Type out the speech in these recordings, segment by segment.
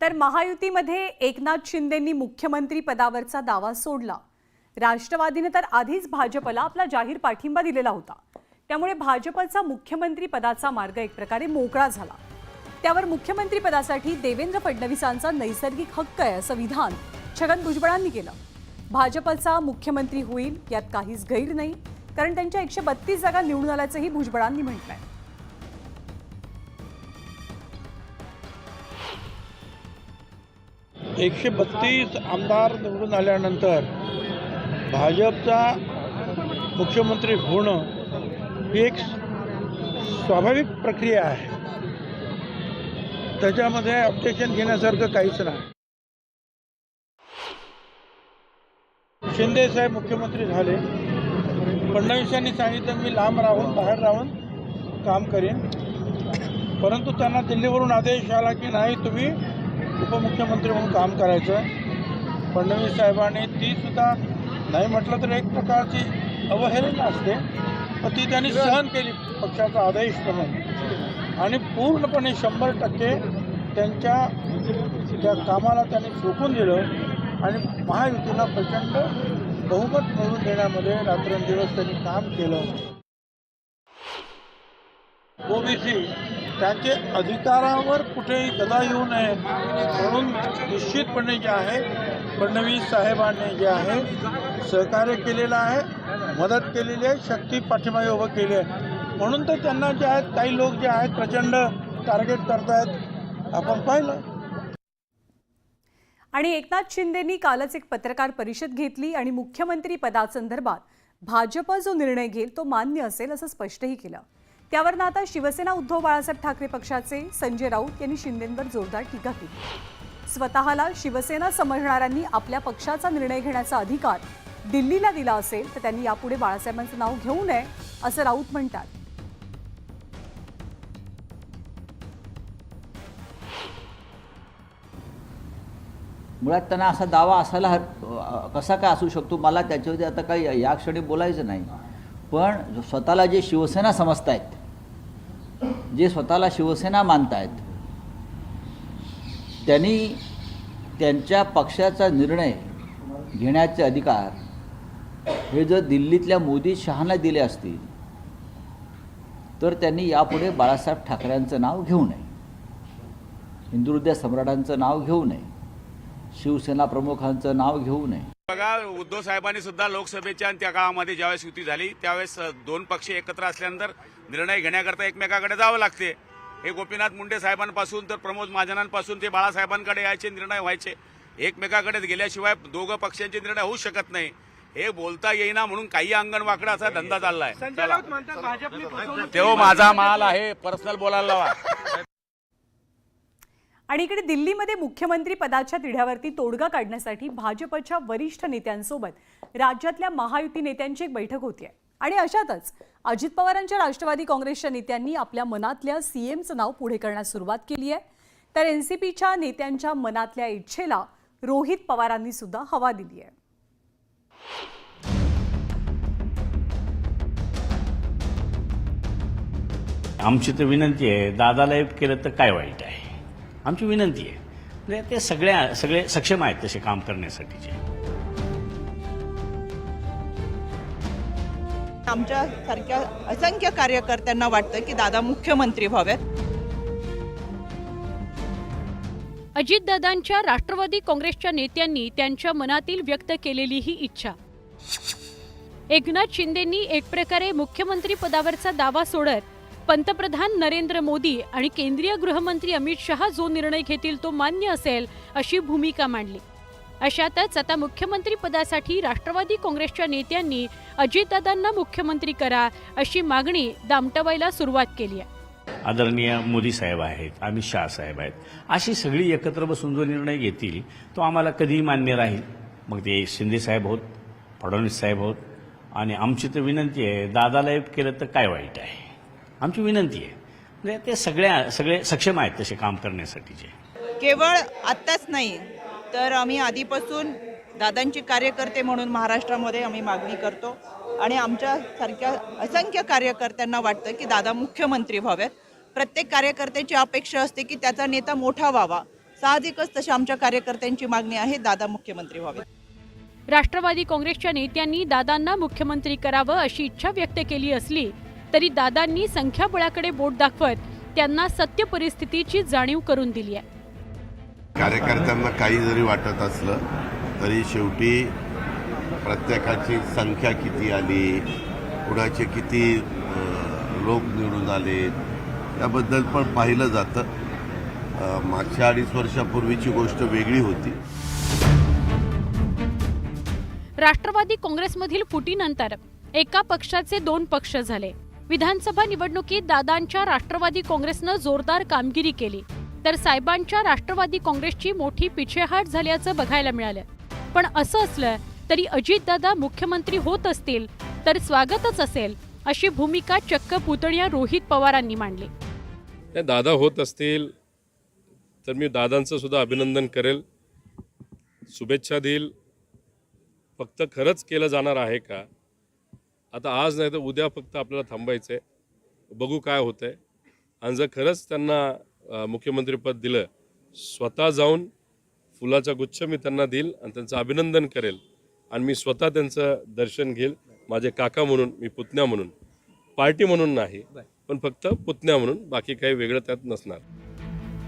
तर महायुतीमध्ये एकनाथ शिंदेंनी मुख्यमंत्री पदावरचा दावा सोडला. राष्ट्रवादीने तर आधीच भाजपला आपला जाहीर पाठिंबा दिलेला होता. त्यामुळे भाजपचा मुख्यमंत्री पदाचा मार्ग एक प्रकारे मोकळा झाला. त्यावर मुख्यमंत्री पदासाठी देवेंद्र फडणवीसांचा नैसर्गिक हक्क आहे असं विधान छगन भुजबळांनी केलं. भाजपचा मुख्यमंत्री होईल यात काहीच गैर नाही कारण त्यांच्या एकशे बत्तीस जागा निवडून आल्याचंही भुजबळांनी म्हटलंय. एकशे बत्तीस आमदार निवडून आल्यानंतर भाजपचा मुख्यमंत्री होणं ही एक स्वाभाविक प्रक्रिया आहे. त्याच्यामध्ये ऑब्जेक्शन घेण्यासारखं काहीच नाही. शिंदे साहेब मुख्यमंत्री झाले. फडणवीसांनी सांगितलं मी लांब राहून बाहेर राहून काम करेन. परंतु त्यांना दिल्लीवरून आदेश आला की नाही तुम्ही उपमुख्यमंत्री म्हणून काम करायचं आहे. फडणवीस साहेबांनी ती सुद्धा नाही म्हटलं तर एक प्रकारची अवहेलना असते. पण ती त्यांनी सहन केली पक्षाचा आदेश म्हणून आणि पूर्णपणे शंभर टक्के त्यांच्या त्या कामाला त्यांनी झोकून दिलं. आणि महायुतीला प्रचंड बहुमत मिळवून देण्यामध्ये रात्रंदिवस त्यांनी काम केलं. ओबीसी त्यांचे अधिकारावर कुठेही गदा येऊ नये म्हणून निश्चितपणे जे आहे फडणवीस साहेबांनी जे आहे सहकार्य केलेलं आहे मदत केलेली आहे शक्ती पाठिंबा उभं केली आहे. म्हणून तर त्यांना जे आहेत काही लोक जे आहेत प्रचंड टार्गेट करतायत. आपण पाहिलं. आणि एकनाथ शिंदेंनी कालच एक पत्रकार परिषद घेतली आणि मुख्यमंत्री पदासंदर्भात भाजप जो निर्णय घेईल तो मान्य असेल असं स्पष्टही केलं. त्यावरनं आता शिवसेना उद्धव बाळासाहेब ठाकरे पक्षाचे संजय राऊत यांनी शिंदेंवर जोरदार टीका केली. स्वतःला शिवसेना समजणाऱ्यांनी आपल्या पक्षाचा निर्णय घेण्याचा अधिकार दिल्लीला दिला असेल तर त्यांनी यापुढे बाळासाहेबांचं नाव घेऊ नये असं राऊत म्हणतात. मुळात त्यांना असा दावा असायला हर कसा काय असू शकतो मला त्याच्यावरती आता काही या क्षणी बोलायचं नाही. पण स्वतःला जे शिवसेना समजतायत जे स्वतःला शिवसेना मानतायत त्यांनी त्यांच्या पक्षाचा निर्णय घेण्याचे अधिकार हे जर दिल्लीतल्या मोदी शहाना दिले असतील तर त्यांनी यापुढे बाळासाहेब ठाकरेंचं नाव घेऊ नये हिंदुहृदय सम्राटांचं नाव घेऊ नये शिवसेना प्रमुखांचं नाव घेऊ नये. बघा उद्धव साहेबांनी सुद्धा लोकसभेच्या आणि त्या काळामध्ये ज्यावेळेस युती झाली त्यावेळेस दोन पक्ष एकत्र असल्यानंतर निर्णय घेण्याकरता एकमेकाकडे जावं लागते. हे गोपीनाथ मुंडे साहेबांपासून तर प्रमोद महाजनांपासून ते बाळासाहेबांकडे यायचे निर्णय व्हायचे. एकमेकाकडे गेल्याशिवाय दोघं पक्षांचे निर्णय होऊ शकत नाही. हे बोलता येईना म्हणून काही अंगण वाकडा असा धंदा चाललाय. चला. तेव्हा माझा माल आहे पर्सनल बोलायला लावा. आणि इकडे दिल्लीमध्ये मुख्यमंत्री पदाच्या तिढ्यावरती तोडगा काढण्यासाठी भाजपच्या वरिष्ठ नेत्यांसोबत राज्यातल्या महायुती नेत्यांची एक बैठक होती आहे आणि अशातच अजित पवारांच्या राष्ट्रवादी काँग्रेसच्या नेत्यांनी आपल्या मनातल्या सीएमचं नाव पुढे करण्यास सुरुवात केली आहे तर एनसीपीच्या नेत्यांच्या मनातल्या इच्छेला रोहित पवारांनी सुद्धा हवा दिली आहे आमची तर विनंती आहे दादाला केलं तर काय वाईट आहे? आमची विनंती आहे. म्हणजे ते सगळ्या सगळे सक्षम आहेत तसे काम करण्यासाठीचे आमच्या सारख्या असंख्य कार्यकर्त्यांना वाटतं की दादा मुख्यमंत्री व्हावेत. अजितदादांच्या राष्ट्रवादी काँग्रेसच्या नेत्यांनी त्यांच्या मनातील व्यक्त केलेली ही इच्छा. एकनाथ शिंदेंनी एक प्रकारे मुख्यमंत्री पदावरचा दावा सोडत पंतप्रधान नरेंद्र मोदी आणि केंद्रीय गृहमंत्री अमित शहा जो निर्णय घेतील तो मान्य असेल अशी भूमिका मांडली. अशातच आता मुख्यमंत्री पदासाठी राष्ट्रवादी काँग्रेसच्या नेत्यांनी अजितदादांना मुख्यमंत्री करा अशी मागणी दामटवायला सुरुवात केली आहे. आदरणीय मोदी साहेब आहेत अमित शहा साहेब आहेत अशी सगळी एकत्र बसून जो निर्णय घेतील तो आम्हाला कधीही मान्य राहील. मग ते शिंदे साहेब होत फडणवीस साहेब होत आणि आमची तर विनंती आहे दादाला केलं तर काय वाईट आहे? आमची विनंती आहे. म्हणजे ते सगळ्या सगळे सक्षम आहेत तसे काम करण्यासाठीचे केवळ आत्ताच नाही तर आम्ही आधीपासून दादांचे कार्यकर्ते म्हणून महाराष्ट्रामध्ये आम्ही मागणी करतो आणि आमच्या सारख्या असंख्य कार्यकर्त्यांना वाटतं की दादा मुख्यमंत्री व्हावेत. प्रत्येक कार्यकर्त्याची अपेक्षा असते की त्याचा नेता मोठा व्हावा. साहजिकच तशी आमच्या कार्यकर्त्यांची मागणी आहे दादा मुख्यमंत्री व्हावे राष्ट्रवादी काँग्रेसच्या नेत्यांनी दादांना मुख्यमंत्री करावं अशी इच्छा व्यक्त केली असली तरी दादांनी संख्याबळाकडे बोट दाखवत त्यांना सत्य परिस्थितीची जाणीव करून दिली आहे. कार्यकर्त्यांना काही जरी वाटत असलं तरी शेवटी प्रत्येकाची संख्या किती आली कुणाचे किती लोक निवडून आले त्याबद्दल पण पाहिलं जातं. मागच्या अडीच वर्षापूर्वीची गोष्ट वेगळी होती. राष्ट्रवादी काँग्रेसमधील फुटीनंतर एका पक्षाचे दोन पक्ष झाले. विधानसभा निवडणुकीत दादांच्या राष्ट्रवादी काँग्रेसनं जोरदार कामगिरी केली. तर साहेबांच्या राष्ट्रवादी काँग्रेसची मोठी पिछेहाट झाल्याचं बघायला मिळालं. पण असं असलं तरी अजितदादा मुख्यमंत्री होत असतील तर स्वागतच असेल अशी भूमिका चक्क पुतण्या रोहित पवारांनी मांडली. दादा होत असतील तर मी दादांचं सुद्धा अभिनंदन करेल. शुभेच्छा देईल. फक्त खरंच केलं जाणार आहे का? आता आज नाही तर उद्या फक्त आपल्याला थांबायचं आहे बघू काय होतं आहे आणि जर खरंच त्यांना मुख्यमंत्रीपद दिलं स्वतः जाऊन फुलाचा गुच्छ मी त्यांना देईल आणि त्यांचं अभिनंदन करेल. आणि मी स्वतः त्यांचं दर्शन घेईल. माझे काका म्हणून मी पुतण्या म्हणून. पार्टी म्हणून नाही पण फक्त पुतण्या म्हणून. बाकी काही वेगळं त्यात नसणार.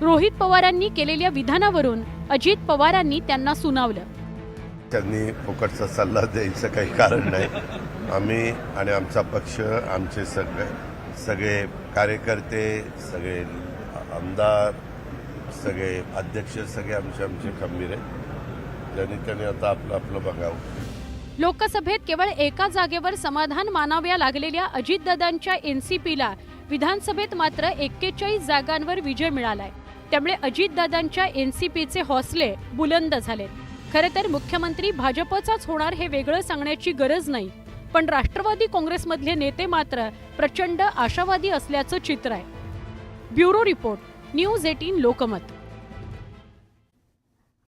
रोहित पवारांनी केलेल्या विधानावरून अजित पवारांनी त्यांना सुनावलं. त्यांनी फुकटचा सल्ला द्यायचं काही कारण नाही. आम्ही आणि आमचा पक्ष आमचे सगळे सगळे कार्यकर्ते सगळे आमदार सगळे अध्यक्ष सगळे आमचे आमचे खंबीर आहेत. ज्यांनी त्यांनी आता आपलं आपलं बघावं. लोकसभेत केवळ एका जागेवर समाधान मानाव्या लागलेल्या अजितदादांच्या एनसीपीला विधानसभेत मात्र एक्केचाळीस जागांवर विजय मिळालाय. त्यामुळे अजितदादांच्या एनसीपीचे हौसले बुलंद झालेत. खरं तर मुख्यमंत्री भाजपचाच होणार हे वेगळं सांगण्याची गरज नाही. पण राष्ट्रवादी काँग्रेसमधले नेते मात्र प्रचंड आशावादी असल्याचं चित्र आहे. Bureau report news eighteen Lokmat.